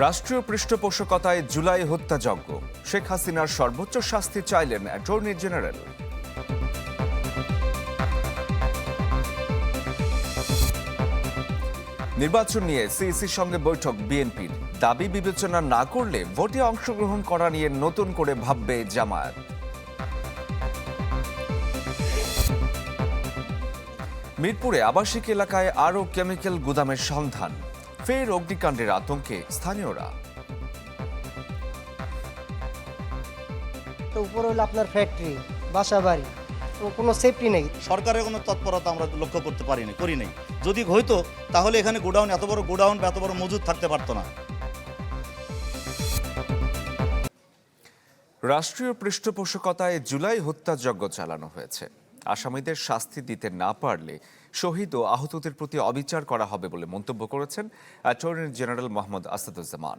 রাষ্ট্রীয় পৃষ্ঠপোষকতায় জুলাই হত্যাযজ্ঞ। শেখ হাসিনার সর্বোচ্চ শাস্তি চাইলেন অ্যাটর্নি জেনারেল। নির্বাচন নিয়ে সিইসির সঙ্গে বৈঠক বিএনপির। দাবি বিবেচনা না করলে ভোটে অংশগ্রহণ করা নিয়ে নতুন করে ভাববে জামায়াত। মিরপুরে আবাসিক এলাকায় আরও কেমিক্যাল গুদামের সন্ধান। ফের অগ্নিকাণ্ডের আতঙ্কে স্থানীয়রা। তো উপরে হলো আপনার ফ্যাক্টরি বাসা বাড়ি তো কোনো সেফটি নেই। সরকারের কোনো তৎপরতা আমরা লক্ষ্য করতে পারিনি করি নাই। যদি হইতো তাহলে এখানে গোডাউন এত বড় গোডাউন বা এত বড় মজুদ থাকতে পারতো না। রাষ্ট্রীয় পৃষ্ঠপোষকতায় জুলাই হত্যাযজ্ঞ চালানো হয়েছে। আসামিদের শাস্তি দিতে না পারলে শহীদ ও আহতদের প্রতি অবিচার করা হবে বলে মন্তব্য করেছেন অ্যাটর্নি জেনারেল মোহাম্মদ আসাদুজ্জামান।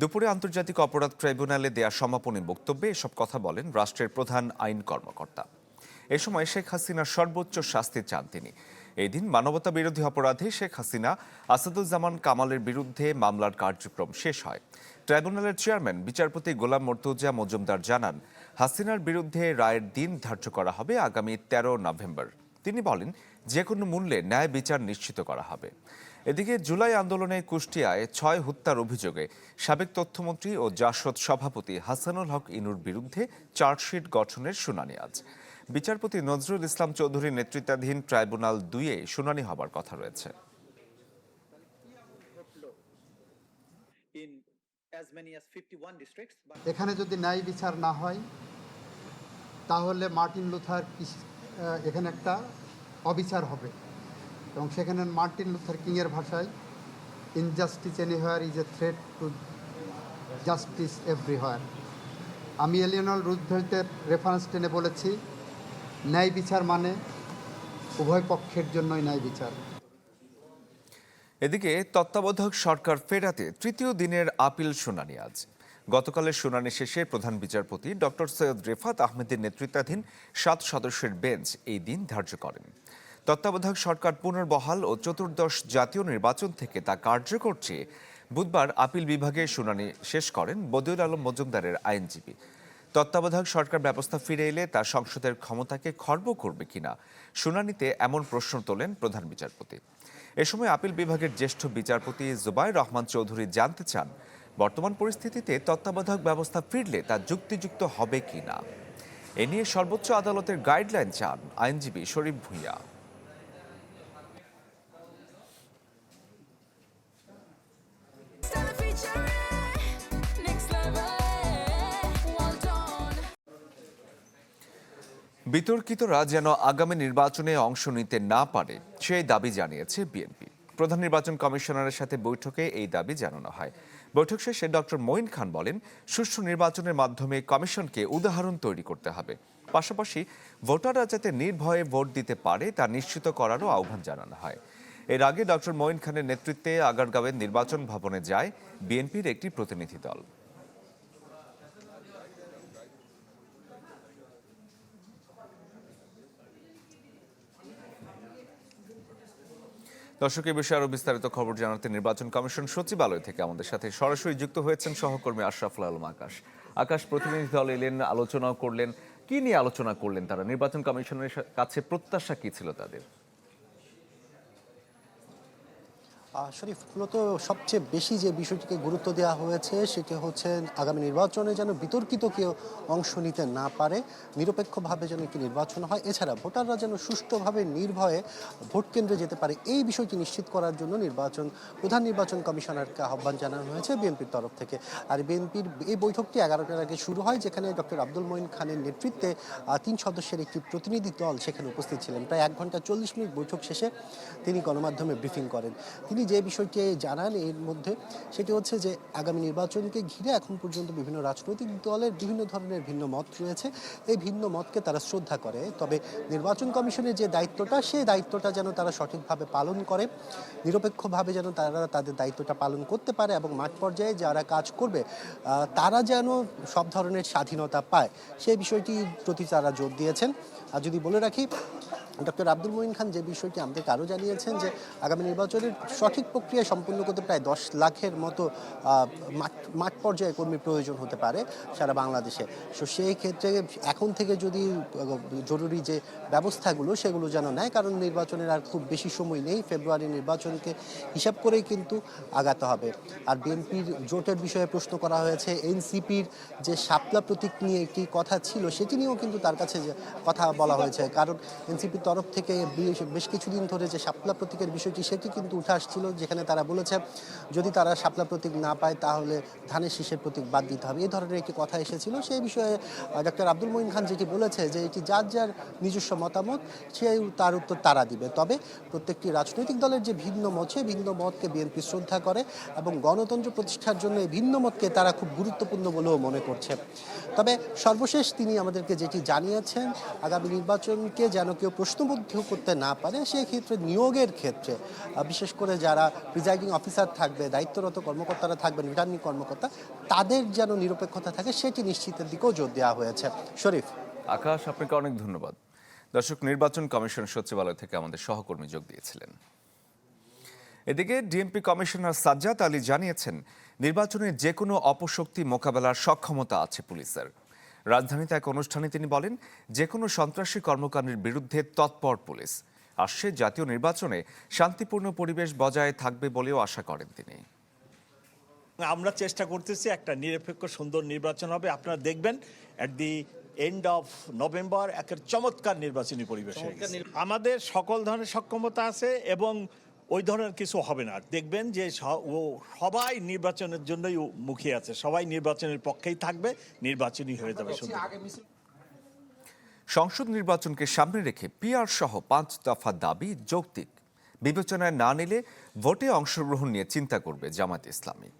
দুপুরে আন্তর্জাতিক অপরাধ ট্রাইব্যুনালে দেয়া সমাপনী বক্তব্যে এসব কথা বলেন রাষ্ট্রের প্রধান আইন কর্মকর্তা। এ সময় শেখ হাসিনার সর্বোচ্চ শাস্তি চান তিনি। এই দিন মানবতা বিরোধী অপরাধে শেখ হাসিনা, আসাদুজ্জামান কামালের বিরুদ্ধে মামলার কার্যক্রম শেষ হয়। ট্রাইব্যুনালের চেয়ারম্যান, বিচারপতি গোলাম মর্তুজা মজুমদার জানান, হাসিনার বিরুদ্ধে রায়ের দিন ধার্য করা হবে আগামী তেরো নভেম্বর। তিনি বলেন যে কোনো মূল্যে ন্যায় বিচার নিশ্চিত করা হবে। এদিকে জুলাই আন্দোলনে কুষ্টিয়ায় ছয় হত্যার অভিযোগে সাবেক তথ্যমন্ত্রী ও জাসদ সভাপতি হাসানুল হক ইনুর বিরুদ্ধে চার্জশিট গঠনের শুনানি আজ। বিচারপতি নজরুল ইসলাম চৌধুরীর নেতৃত্বাধীন ট্রাইব্যুনাল দুইয়ে শুনানি হবার কথা রয়েছে in as many as 51 districts. But এখানে যদি ন্যায় বিচার না হয়, তাহলে মার্টিন লুথার এখানে একটা অবিচার হবে এবং সেখানে মার্টিন লুথার কিংয়ের ভাষায় injustice anywhere is a threat to justice everywhere আমি এলিয়নল রুজভেল্টের রেফারেন্স টেনে বলেছি ন্যায় বিচার মানে উভয় পক্ষের জন্যই ন্যায় বিচার। এদিকে তত্ত্বাবধায়ক সরকার ফেরাতে তৃতীয় দিনের আপিল শুনানি আজ। গতকালের শুনানি শেষে প্রধান বিচারপতি ডক্টর সৈয়দ রেফাত আহমেদের নেতৃত্বাধীন সাত সদস্যের বেঞ্চ এই দিন ধার্য করেন। তত্ত্বাবধায়ক সরকার পুনর্বহাল ও চতুর্দশ জাতীয় নির্বাচন থেকে তা কার্যকর চেয়ে বুধবার আপিল বিভাগে শুনানি শেষ করেন বদিউল আলম মজুমদারের আইনজীবী। তত্ত্বাবধায়ক সরকার ব্যবস্থা ফিরে এলে তা সংসদের ক্ষমতাকে খর্ব করবে কিনা শুনানিতে এমন প্রশ্ন তোলেন প্রধান বিচারপতি। এ সময় আপিল বিভাগের জ্যেষ্ঠ বিচারপতি জুবাইর রহমান চৌধুরী জানতে চান, বর্তমান পরিস্থিতিতে তত্ত্বাবধায়ক ব্যবস্থা ফিরলে তা যুক্তিযুক্ত হবে কিনা। এ নিয়ে সর্বোচ্চ আদালতের গাইডলাইন চান আইনজীবী শরীফ ভূঁইয়া। বিতর্কিতরা যেন আগামী নির্বাচনে অংশ নিতে না পারে, সেই দাবি জানিয়েছে বিএনপি। প্রধান নির্বাচন কমিশনারের সাথে বৈঠকে এই দাবি জানানো হয়। বৈঠক শেষে ডক্টর মঈন খান বলেন, সুষ্ঠু নির্বাচনের মাধ্যমে কমিশনকে উদাহরণ তৈরি করতে হবে। পাশাপাশি ভোটাররা যাতে নির্ভয়ে ভোট দিতে পারে, তা নিশ্চিত করারও আহ্বান জানানো হয়। এর আগে ডক্টর মঈন খানের নেতৃত্বে আগারগাঁওয়ের নির্বাচন ভবনে যায় বিএনপির একটি প্রতিনিধি দল। দর্শক এই বিষয়ে আরও বিস্তারিত খবর জানাতে নির্বাচন কমিশন সচিবালয় থেকে আমাদের সাথে সরাসরি যুক্ত হয়েছেন সহকর্মী আশরাফুল আলম আকাশ। আকাশ, প্রতিনিধি দল এলেন, আলোচনাও করলেন। কি নিয়ে আলোচনা করলেন তারা? নির্বাচন কমিশনের কাছে প্রত্যাশা কি ছিল তাদের? শরীফ, মূলত সবচেয়ে বেশি যে বিষয়টিকে গুরুত্ব দেওয়া হয়েছে সেটি হচ্ছে আগামী নির্বাচনে যেন বিতর্কিত কেউ অংশ নিতে না পারে, নিরপেক্ষভাবে যেন একটি নির্বাচন হয়। এছাড়া ভোটাররা যেন সুষ্ঠুভাবে নির্ভয়ে ভোট কেন্দ্রে যেতে পারে, এই বিষয়টি নিশ্চিত করার জন্য নির্বাচন, প্রধান নির্বাচন কমিশনারকে আহ্বান জানানো হয়েছে বিএনপির তরফ থেকে। আর বিএনপির এই বৈঠকটি এগারোটার আগে শুরু হয়, যেখানে ডক্টর আব্দুল মঈন খানের নেতৃত্বে তিন সদস্যের একটি প্রতিনিধি দল সেখানে উপস্থিত ছিলেন। প্রায় এক ঘণ্টা চল্লিশ মিনিট বৈঠক শেষে তিনি গণমাধ্যমে ব্রিফিং করেন। তিনি যে বিষয়টি জানান এর মধ্যে, সেটি হচ্ছে যে আগামী নির্বাচনকে ঘিরে এখন পর্যন্ত বিভিন্ন রাজনৈতিক দলের বিভিন্ন ধরনের ভিন্ন মত রয়েছে। এই ভিন্ন মতকে তারা শ্রদ্ধা করে। তবে নির্বাচন কমিশনের যে দায়িত্বটা, সেই দায়িত্বটা যেন তারা সঠিকভাবে পালন করে, নিরপেক্ষভাবে যেন তারা তাদের দায়িত্বটা পালন করতে পারে এবং মাঠ পর্যায়ে যারা কাজ করবে তারা যেন সব ধরনের স্বাধীনতা পায়। সেই বিষয়টির প্রতি তারা জোর দিয়েছেন। আর যদি বলে রাখি ডক্টর আব্দুল মঈন খান যে বিষয়টি আমাদেরকে আরও জানিয়েছেন যে আগামী নির্বাচনের সঠিক প্রক্রিয়া সম্পূর্ণ করতে প্রায় দশ লাখের মতো মাঠ পর্যায়ে কর্মী প্রয়োজন হতে পারে সারা বাংলাদেশে। সো সেই ক্ষেত্রে এখন থেকে যদি জরুরি যে ব্যবস্থাগুলো সেগুলো যেন নেয়, কারণ নির্বাচনের আর খুব বেশি সময় নেই, ফেব্রুয়ারি নির্বাচনকে হিসাব করেই কিন্তু আগাতে হবে। আর বিএনপির জোটের বিষয়ে প্রশ্ন করা হয়েছে, এনসিপির যে শাপলা প্রতীক নিয়ে একটি কথা ছিল, সেটি নিয়েও কিন্তু তার কাছে যে কথা বলা হয়েছে। কারণ এনসিপির তরফ থেকে বেশ- কিছুদিন ধরে যে শাপলা প্রতীকের বিষয়টি সেটি কিন্তু উঠে আসছিল, যেখানে তারা বলেছে, যদি তারা শাপলা প্রতীক না পায়, তাহলে ধানের শীষের প্রতীক বাদ দিতে হবে। এই ধরনের একটি কথা এসেছিল। সেই বিষয়ে ডক্টর আব্দুল মঈন খান যেটি বলেছে যে এটি যার যার নিজস্ব মতামত সেই তার উত্তর তারা দিবে। তবে প্রত্যেকটি রাজনৈতিক দলের যে ভিন্ন মত, সেই ভিন্ন মতকে বিএনপি শ্রদ্ধা করে এবং গণতন্ত্র প্রতিষ্ঠার জন্য এই ভিন্ন মতকে তারা খুব গুরুত্বপূর্ণ বলেও মনে করছে। তবে সর্বশেষ তিনি আমাদেরকে যেটি জানিয়েছেন, আগামী নির্বাচনকে যেন কেউ প্রশ্নবদ্ধ করতে না পারে সেই ক্ষেত্রে নিয়োগের ক্ষেত্রে বিশেষ করে যারা প্রিজাইডিং অফিসার থাকবে, দায়িত্বরত কর্মকর্তারা থাকবেন রিটার্নিং কর্মকর্তা, তাদের যেন নিরপেক্ষতা থাকে, সেটি নিশ্চিতের দিকেও জোর দেওয়া হয়েছে। শরীফ। আকাশ, আপনাকে অনেক ধন্যবাদ। দর্শক, নির্বাচন কমিশন সচিবালয় থেকে আমাদের সহকর্মী যোগ দিয়েছিলেন। এদিকে ডিএমপি কমিশনার সাজ্জাদ আলী জানিয়েছেন নির্বাচনের যে কোনো অপশক্তি মোকাবেলার সক্ষমতা আছে পুলিশের। রাজধানীতে এক অনুষ্ঠানে তিনি বলেন যে কোনো সন্ত্রাসী কর্মকাণ্ডের বিরুদ্ধে তৎপর পুলিশ। আসছে জাতীয় নির্বাচনে শান্তিপূর্ণ পরিবেশ বজায় থাকবে বলেও আশা করেন তিনি। আমরা চেষ্টা করতেছি একটা নিরপেক্ষ সুন্দর নির্বাচন হবে। আপনারা দেখবেন at the end of November একের চমৎকার নির্বাচনী পরিবেশ হয়ে। আমাদের সকল ধরনের সক্ষমতা আছে এবং ওই ধরনের কিছু হবে না। দেখবেন যে ও সবাই নির্বাচনের জন্যই মুখিয়ে আছে। সবাই নির্বাচনের পক্ষেই থাকবে নির্বাচনই হয়ে যাবে সংসদ নির্বাচনকে সামনে রেখে পিআর সহ পাঁচ দফা দাবি যৌক্তিক। বিবেচনায় না নিলে ভোটে অংশগ্রহণ নিয়ে চিন্তা করবে জামাত ইসলামী।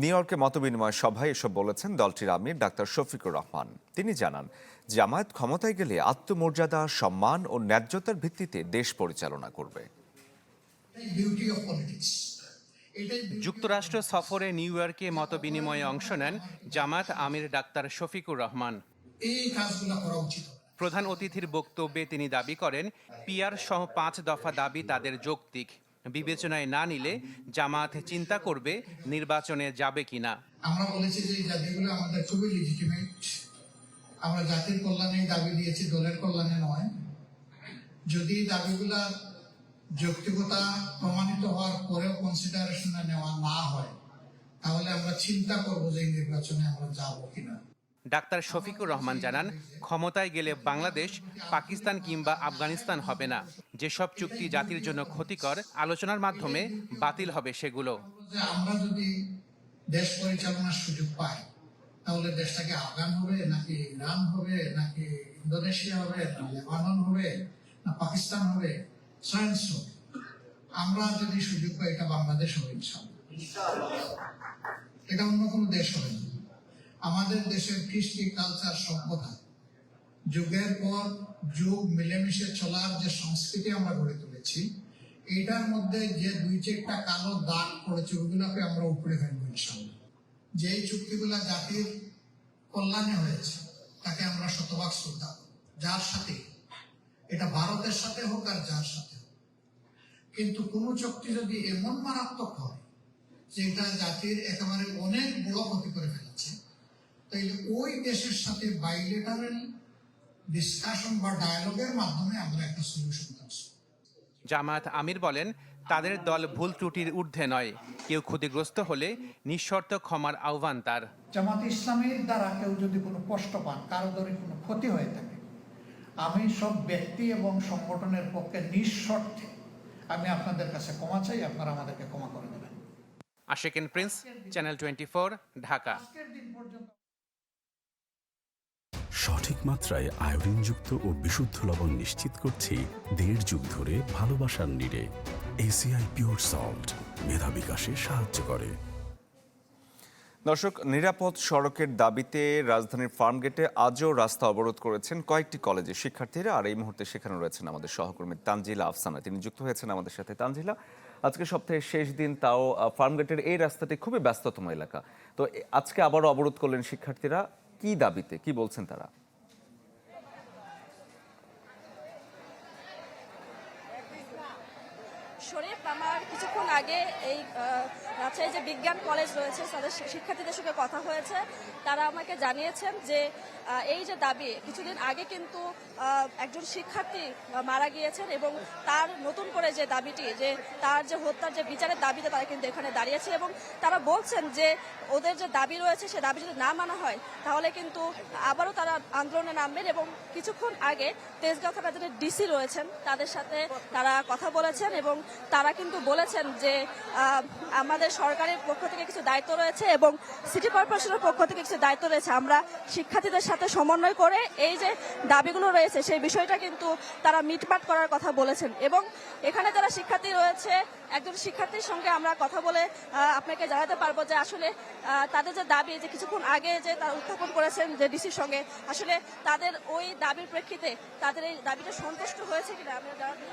নিউ ইয়র্কে মতবিনিময় সভায় এসব বলেছেন দলটির আমির ডাক্তার শফিকুর রহমান। তিনি জানান, জামায়াত ক্ষমতায় গেলে আত্মমর্যাদা, সম্মান ও ন্যায্যতার ভিত্তিতে দেশ পরিচালনা করবে। যুক্তরাষ্ট্র সফরে নিউ ইয়র্কে মতবিনিময়ে অংশ নেন জামাত আমির ডাক্তার শফিকুর রহমান। প্রধান অতিথির বক্তব্যে তিনি দাবি করেন পিয়ার সহ পাঁচ দফা দাবি তাদের যৌক্তিক। বিবেচনায় না নিলে জামাত চিন্তা করবে নির্বাচনে যাবে কিনা। আমরা বলেছি যে দাবিগুলো আমাদের খুবই লিজিটিমেট আমরা জাতির কল্যাণে দাবি দিয়েছি দলের কল্যাণে নয়। যদি দাবিগুলা যৌক্তিকতা প্রমাণিত হওয়ার পরেও কনসিডারেশনে নেওয়া না হয় তাহলে আমরা চিন্তা করব যে নির্বাচনে আমরা যাব কিনা। ডাক্তার শফিকুর রহমান জানান ক্ষমতায় গেলে বাংলাদেশ পাকিস্তান কিংবা আফগানিস্তান হবে না। যেসব চুক্তি জাতির জন্য ক্ষতিকর আলোচনার মাধ্যমে বাতিল হবে সেগুলো। আমরা যদি দেশ পরিচালনার সুযোগ পাই তাহলে দেশটাকে আফগান হবে নাকি ইরান হবে নাকি ইন্দোনেশিয়া হবে না লেবানন হবে না পাকিস্তান হবে? সয়েন্স আমরা যদি সুযোগ পাই, এটা বাংলাদেশ হবে এটা অন্য কোনো দেশ হবে না। আমাদের দেশের কৃষ্টি কালচার সভ্যতা, যুগের পর যুগ, মিলেমিশে চলার যে সংস্কৃতি আমরা গড়ে তুলেছি, এটার মধ্যে যে দুই চারটা কালো দাগ পড়েছে, ওগুলোকে আমরা উপরে ফেলব ইনশাল্লাহ যেই চুক্তিগুলা জাতির কল্যাণে হয়েছে, তাকে আমরা শতভাগ শ্রদ্ধা যার সাথে, এটা ভারতের সাথে হোক আর যার সাথে। হোক কিন্তু কোনো চুক্তি যদি এমন মারাত্মক হয় যে এটা জাতির একেবারে অনেক বড় ক্ষতি করে ফেলেছে তাইলে ওই দেশের সাথে বাইলেটারাল ডিসকাশন বা ডায়ালগের মাধ্যমে আমরা একটা সলিউশন আসব জামাত আমির বলেন তাদের দল ভুল ত্রুটির ঊর্ধ্বে নয়। কেউ ক্ষতিগ্রস্ত হলে নিঃশর্ত ক্ষমার আহ্বান তার। জামাত ইসলামের দ্বারা কেউ যদি কোনো কষ্ট পান কারও ধরে কোনো ক্ষতি হয়ে থাকে আমি সব ব্যক্তি এবং সংগঠনের পক্ষে নিঃশর্তে আমি আপনাদের কাছে ক্ষমা চাই আপনারা আমাদেরকে ক্ষমা করে দেবেন। Ashikin Prince channel twenty Dhaka. সঠিক মাত্রায় আয়োডিনযুক্ত ও বিশুদ্ধ লবণ নিশ্চিত করছি দেড় যুগ ধরে ভালোবাসার নিরে এসিআই পিওর সল্ট মেধা বিকাশে সাহায্য করে। দর্শক, নিরাপদ সড়কের দাবিতে রাজধানীর ফার্মগেটে আজও রাস্তা অবরোধ করেছেন কয়েকটি কলেজের শিক্ষার্থীরা। আর এই মুহূর্তে সেখানে রয়েছেন আমাদের সহকর্মী তানজিলা আফসানা। তিনি যুক্ত হয়েছেন আমাদের সাথে। তানজিলা, আজকে সপ্তাহের শেষ দিন, তাও ফার্মগেটের এই রাস্তাটি খুবই ব্যস্ততম এলাকা। তো আজকে আবারও অবরোধ করলেন শিক্ষার্থীরা। কি দাবিতে, কি বলছেন তারা? শরীফ আমার কিছুক্ষণ আগে এই রাজশাহী যে বিজ্ঞান কলেজ রয়েছে, তাদের শিক্ষার্থীদের সঙ্গে কথা হয়েছে, তারা আমাকে জানিয়েছেন যে এই যে দাবি, কিছুদিন আগে কিন্তু একজন শিক্ষার্থী মারা গিয়েছেন এবং তার নতুন করে যে দাবিটি, যে তার যে হত্যার যে বিচারের দাবিতে তারা কিন্তু এখানে দাঁড়িয়েছে এবং তারা বলছেন যে, ওদের যে দাবি রয়েছে, সে দাবি যদি না মানা হয়, তাহলে কিন্তু আবারও তারা আন্দোলনে নামবেন এবং কিছুক্ষণ আগে তেজগাঁও থানার যে ডিসি রয়েছেন, তাদের সাথে তারা কথা বলেছেন এবং তারা কিন্তু বলেছেন যে আমাদের সরকারের পক্ষ থেকে কিছু দায়িত্ব রয়েছে এবং সিটি কর্পোরেশনের পক্ষ থেকে কিছু দায়িত্ব রয়েছে। আমরা শিক্ষার্থীদের সাথে সমন্বয় করে এই যে দাবিগুলো রয়েছে, সেই বিষয়টা কিন্তু তারা মিটমাট করার কথা বলেছেন এবং এখানে যারা শিক্ষার্থী রয়েছে, একজন শিক্ষার্থীর সঙ্গে আমরা কথা বলে আপনাকে জানাতে পারব যে আসলে তাদের যে দাবি যে কিছুক্ষণ আগে যে তারা উত্থাপন করেছেন যে ডিসির সঙ্গে, আসলে তাদের ওই দাবির প্রেক্ষিতে তাদের এই দাবিটা সন্তুষ্ট হয়েছে কিনা? আমরা জানাতে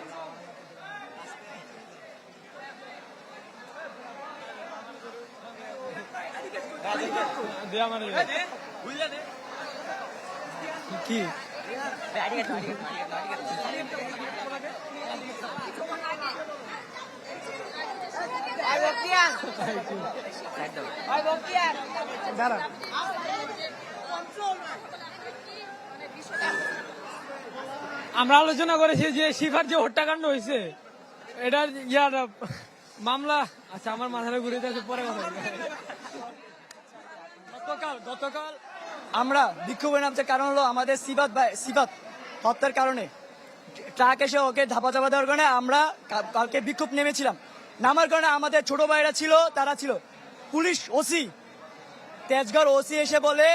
চাচ্ছি। আমরা আলোচনা করেছি যে শিফার যে হত্যাকাণ্ড হয়েছে, এটার ইয়ার মামলা আচ্ছা আমার মাথায় ঘুরে যাচ্ছে, পরে কথা। গতকাল গতকাল আমরা বিক্ষোভে নামছে। কারণ হলো আমাদের সিবাত ভাই সিবাত হত্যার কারণে। ট্রাক এসে ওকে ধাপা চাপা দেওয়ার কারণে আমরা কালকে বিক্ষোভ নেমেছিলাম। নামার কারণে আমাদের ছোট ভাইরা ছিল তারা ছিল। পুলিশ ওসি তেজগড় ওসি এসে বলে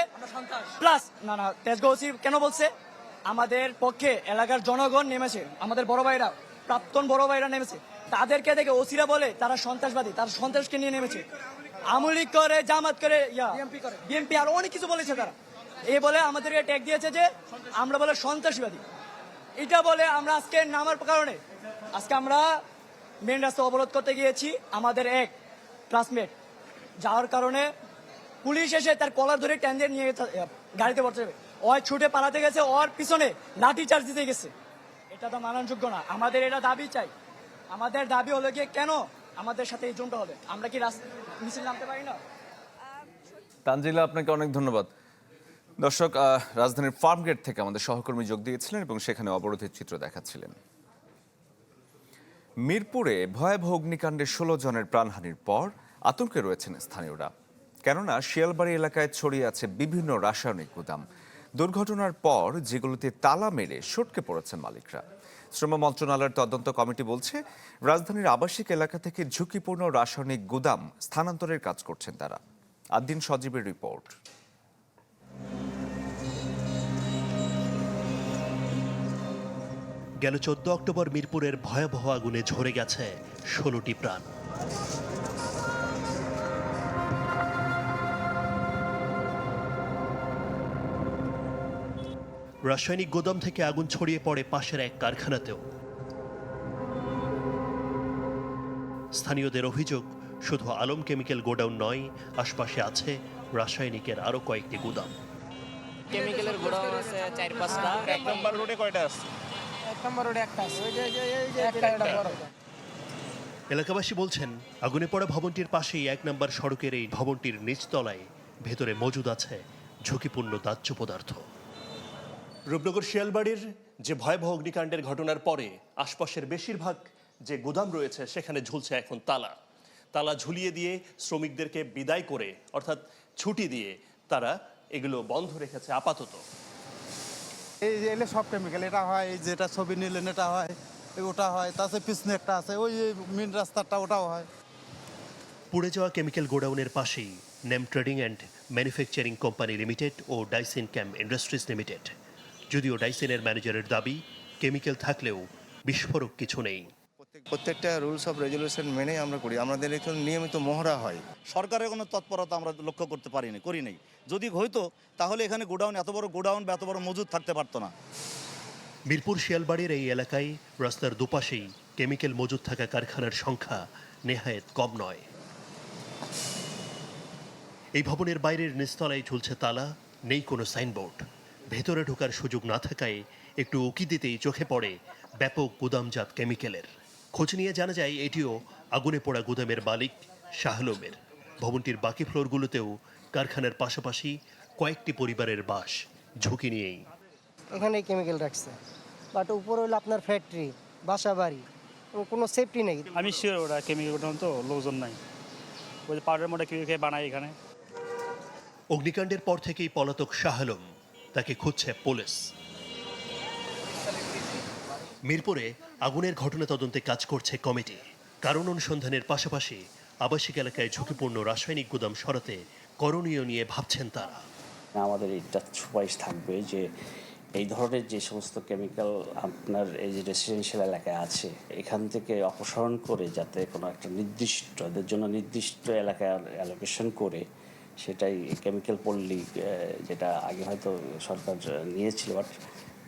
প্লাস না না তেজগড় ওসি কেন বলছে? আমাদের পক্ষে এলাকার জনগণ নেমেছে আমাদের বড় ভাইরা প্রাক্তন বড় ভাইরা নেমেছে। তাদেরকে দেখে ওসিরা বলে তারা সন্ত্রাসবাদী তারা সন্ত্রাসকে নিয়ে নেমেছে। আমলি করে জামাত করে বিএমপি আর অনেক কিছু বলেছে তারা। এই বলে আমাদেরকে ট্যাগ দিয়েছে যে আমরা বলে সন্ত্রাসবাদী। এটা বলে আমরা আজকে নামার কারণে আজকে আমরা মেন রাস্তা অবরোধ করতে গিয়েছি আমাদের এক ক্লাসমেট যাওয়ার কারণে পুলিশ এসে তার কলার ধরে ট্যান দিয়ে নিয়ে গাড়িতে বসে ওই ছুটে পালাতে গেছে ওর পিছনে লাঠি চার্জ দিতে গেছে। এটা তো মাননযোগ্য না। আমাদের এটা দাবি চাই। আমাদের দাবি হলো গিয়ে কেন আমাদের সাথে এই জুনটা হবে। আমরা কি মিছিল নামতে পারি না? তানজিলা, আপনাকে অনেক ধন্যবাদ। দর্শক রাজধানীর ফার্মগেট থেকে আমাদের সহকর্মী যোগ দিয়েছিলেন এবং সেখানে অবরোধের চিত্র দেখাচ্ছিলেন। মিরপুরে ভয়াবহ অগ্নিকাণ্ডে ষোলো জনের প্রাণহানির পর আতঙ্কে রয়েছেন স্থানীয়রা। কেননা, শিয়ালবাড়ি এলাকায় ছড়িয়ে আছে বিভিন্ন রাসায়নিক গুদাম। দুর্ঘটনার পর যেগুলোতে তালা মেরে সটকে পড়েছেন মালিকরা। শ্রম মন্ত্রণালয়ের তদন্ত কমিটি বলছে, রাজধানীর আবাসিক এলাকা থেকে ঝুঁকিপূর্ণ রাসায়নিক গুদাম স্থানান্তরের কাজ করছেন তারা। আদ্দিন সজীবের রিপোর্ট। গেল চোদ্দ অক্টোবর মিরপুরের ভয়াবহ আগুনে ঝরে গেছে ষোলোটি প্রাণ। রাসায়নিক গোদাম থেকে আগুন ছড়িয়ে পড়ে পাশের এক কারখানাতেও। স্থানীয়দের অভিযোগ শুধু আলম কেমিক্যাল গোডাউন নয় আশপাশে আছে রাসায়নিকের আরও কয়েকটি গুদাম। কেমিক্যালের গোড়াউন আছে চার পাঁচটা। এক নম্বর রোডে কয়টা আছে? এক নম্বর রোডে একটা আছে। ওই যে এই যে এই যে একটা বড়। এলাকাবাসী বলছেন আগুনে পড়া ভবনটির পাশেই এক নম্বর সড়কের এই ভবনটির নিচতলায় ভেতরে মজুদ আছে ঝুঁকিপূর্ণ দাহ্য পদার্থ। রূপনগর শিয়ালবাড়ির যে ভয়াবহ অগ্নিকাণ্ডের ঘটনার পরে আশপাশের বেশিরভাগ যে গুদাম রয়েছে সেখানে ঝুলছে এখন তালা। তালা ঝুলিয়ে দিয়ে শ্রমিকদেরকে বিদায় করে অর্থাৎ ছুটি দিয়ে তারা এগুলো বন্ধ রেখেছে আপাতত। এই যে এলে সব কেমিক্যাল এটা হয় এই যেটা ছবি নিলেন এটা হয় ওটা হয় তাছাড়া পিছনে একটা আছে ওই মেন রাস্তাটা ওটাও হয়। পুড়ে যাওয়া কেমিক্যাল গোডাউনের পাশেই Nem trading and manufacturing company limited ও ডাইসিন ক্যাম্প ইন্ডাস্ট্রিজ লিমিটেড। যদিও ডাইসিনের ম্যানেজারের দাবি কেমিক্যাল থাকলেও বিস্ফোরক কিছু নেই। প্রত্যেকটা রুলস অফ রেজুলেশন মেনে আমরা করি। আমাদের এখানে নিয়মিত মহড়া হয়। সরকারের কোনো তৎপরতা আমরা লক্ষ্য করতে পারিনি করি নাই। যদি হইতো তাহলে এখানে গোডাউন এত বড় গোডাউন বা এত বড় মজুদ থাকতে পারতো না। মিরপুর শিয়ালবাড়ির এই এলাকায় রাস্তার দুপাশেই কেমিক্যাল মজুদ থাকা কারখানার সংখ্যা নেহায়েত কম নয়। এই ভবনের বাইরের নিস্তলায় ঝুলছে তালা নেই কোনো সাইনবোর্ড ভেতরে ঢোকার সুযোগ না থাকায় একটু উকি দিতেই চোখে পড়ে ব্যাপক গুদামজাত কেমিক্যালের। খোঁজ নিয়ে জানা যায় এটিও আগুনে পোড়া গুদামের মালিক শাহলমের। ভবনটির বাকি ফ্লোরগুলোতেও কারখানার পাশাপাশি কয়েকটি পরিবারের বাস ঝুঁকি নিয়েই। এখানে কেমিক্যাল রাখছে। বাট উপরে হলো আপনার ফ্যাক্টরি বাসা বাড়ি কোনো সেফটি নেই। আমি শিওর ওরা কেমিক্যাল তো লোকজন নাই। ওই যে পাউডার মোটা কেমিক্যাল বানায় এখানে। অগ্নিকাণ্ডের পর থেকেই পলাতক শাহলম তাকে খুঁজছে পুলিশ। মিরপুরে আগুনের ঘটনা তদন্তে কাজ করছে কমিটি। কারণ অনুসন্ধানের পাশাপাশি আবাসিক এলাকায় ঝুঁকিপূর্ণ রাসায়নিক গুদাম সরাতে করণীয় নিয়ে ভাবছেন তারা। আমাদের এটা সুপারিশ থাকবে যে এই ধরনের যে সমস্ত কেমিক্যাল আপনার এই যে রেসিডেন্সিয়াল এলাকায় আছে, এখান থেকে অপসারণ করে যাতে কোনো একটা নির্দিষ্ট, এদের জন্য নির্দিষ্ট এলাকায় অ্যালোকেশন করে সেটাই কেমিক্যাল পল্লী যেটা আগে হয়তো সরকার নিয়েছিল বাট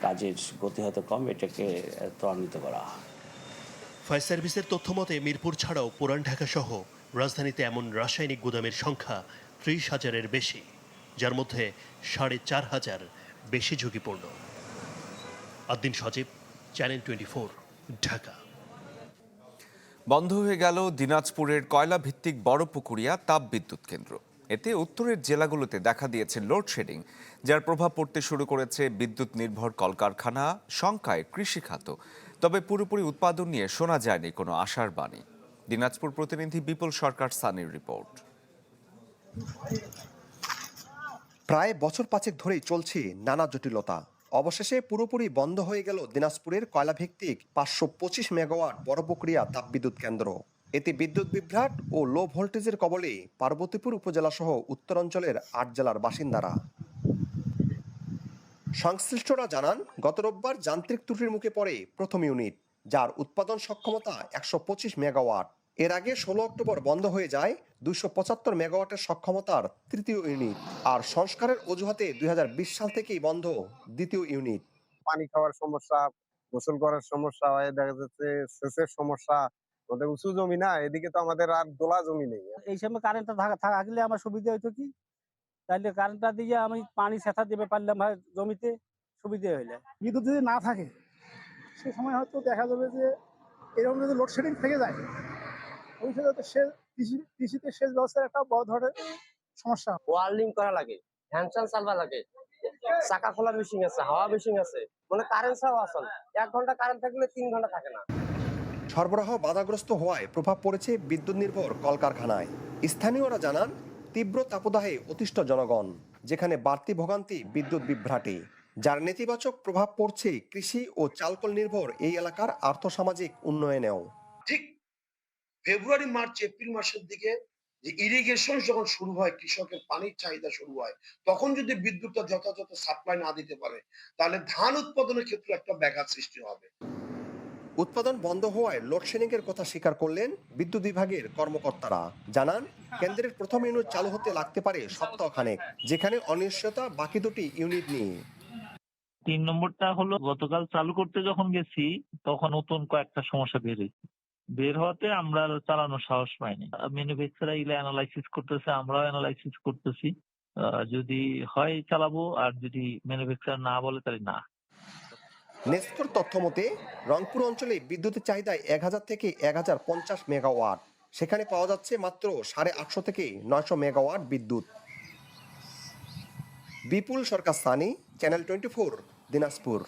কাজের গতি হয়তো কম এটাকে ত্বরান্বিত করা ফায়ার সার্ভিসের তথ্য মতে মিরপুর ছাড়াও পুরান ঢাকা সহ রাজধানীতে এমন রাসায়নিক গুদামের সংখ্যা ত্রিশ হাজারের বেশি যার মধ্যে সাড়ে চার হাজার বেশি ঝুঁকিপূর্ণ। Addin Sajib channel twenty four Dhaka. বন্ধ হয়ে গেল দিনাজপুরের কয়লা ভিত্তিক বড় পুকুরিয়া তাপ বিদ্যুৎ কেন্দ্র। এতে উত্তরের জেলাগুলোতে দেখা দিয়েছে লোডশেডিং যার প্রভাব পড়তে শুরু করেছে বিদ্যুৎ নির্ভর কলকারখানা সংখ্যায় কৃষি খাত তবে পুরোপুরি উৎপাদন নিয়ে শোনা যায়নি কোনো আশার বাণী। দিনাজপুর প্রতিনিধি বিপুল সরকার সানির রিপোর্ট। প্রায় বছর পাঁচেক ধরেই চলছে নানা জটিলতা। অবশেষে পুরোপুরি বন্ধ হয়ে গেল দিনাজপুরের কয়লাভিত্তিক পাঁচশো পঁচিশ মেগাওয়াট বড় প্রক্রিয়া তাপবিদ্যুৎ কেন্দ্র। এতে বিদ্যুৎ বিভ্রাট ও লো ভোল্টেজের কবলে পার্বতীপুর উপজেলা সহ উত্তরাঞ্চলের আট জেলার বাসিন্দারা। সংশ্লিষ্টরা জানান, গত রোববার যান্ত্রিক ত্রুটির মুখে পড়ে প্রথম ইউনিট, যার উৎপাদন সক্ষমতা একশো পঁচিশ মেগাওয়াট। এর আগে ষোলো অক্টোবর বন্ধ হয়ে যায় দুইশো পঁচাত্তর মেগাওয়াটের সক্ষমতার তৃতীয় ইউনিট, আর সংস্কারের অজুহাতে দুই হাজার বিশ সাল থেকেই বন্ধ দ্বিতীয় ইউনিট। পানি খাওয়ার সমস্যা, গোসল করার সমস্যা হয় দেখা যাচ্ছে সেচের সমস্যা আমাদের উঁচু জমি না এদিকে তো আমাদের আর দোলা জমি নেই। এই সময় কারেন্টটা থাকলে আমার সুবিধা হইতো কি? তাহলে কারেন্টটা দিয়ে আমি পানি সেথা দিতে পারলাম ভাই জমিতে সুবিধা হইলে। বিদ্যুৎ যদি না থাকে সে সময় হয়তো দেখা যাবে যে এরকম যদি লোডশেডিং থেকে যায় ভবিষ্যতে সে কৃষি কৃষিতে সেচ ব্যবস্থার একটা বড় ধরনের সমস্যা। ওয়ার্লিং করা লাগে হ্যান্ডসান চালবা লাগে। চাকা খোলা মেশিন আছে হাওয়া মেশিন আছে মানে কারেন্ট ছাড়াও আসল এক ঘণ্টা কারেন্ট থাকলে তিন ঘণ্টা থাকে না। সরবরাহ বাধাগ্রস্ত হওয়ায় প্রভাব পড়েছে বিদ্যুৎ নির্ভর কলকারখানায়। স্থানীয়রা জানান, তীব্র তাপদাহে অতিষ্ঠ জনগণ, যেখানে বাড়তি ভোগান্তি, বিদ্যুৎ বিভ্রাটে। যার নেতিবাচক প্রভাব পড়ছে কৃষি ও চালকল নির্ভর এই এলাকার আর্থসামাজিক উন্নয়নেও। ঠিক ফেব্রুয়ারি, মার্চ, এপ্রিল মাসের দিকে যে ইরিগেশন যখন শুরু হয়, কৃষকের পানির চাহিদা শুরু হয়, তখন যদি বিদ্যুৎটা যথাযথ সাপ্লাই না দিতে পারে, তাহলে ধান উৎপাদনের ক্ষেত্রে একটা ব্যাঘাত সৃষ্টি হবে। উৎপাদন বন্ধ হওয়ায় লোডশেডিং এর কথা স্বীকার করলেন বিদ্যুৎ বিভাগের কর্মকর্তারা। জানান, কেন্দ্রের প্রথম ইউনিট চালু হতে লাগতে পারে সপ্তাহখানেক, যেখানে অনিশ্চয়তা বাকি দুটি ইউনিট নিয়ে। তিন নম্বরটা হলো, গতকাল চালু করতে যখন গেছি, তখন নতুন কয়েকটা সমস্যা বের হয়েছে। বের হওয়াতে আমরা চালানোর সাহস পাইনি। ম্যানুফ্যাকচারার এগুলো অ্যানালাইসিস করতেছে, আমরাও অ্যানালাইসিস করতেছি। যদি হয় চালাবো, আর যদি ম্যানুফ্যাকচার না বলে তাহলে না। নেস্কোর তথ্য মতে, রংপুর অঞ্চলে বিদ্যুতের চাহিদা এক হাজার থেকে এক হাজার পঞ্চাশ মেগাওয়াট। সেখানে পাওয়া যাচ্ছে মাত্র সাড়ে আটশো থেকে নয়শো মেগাওয়াট বিদ্যুৎ। Bipul Sarkar Sunny channel twenty four, Dinajpur.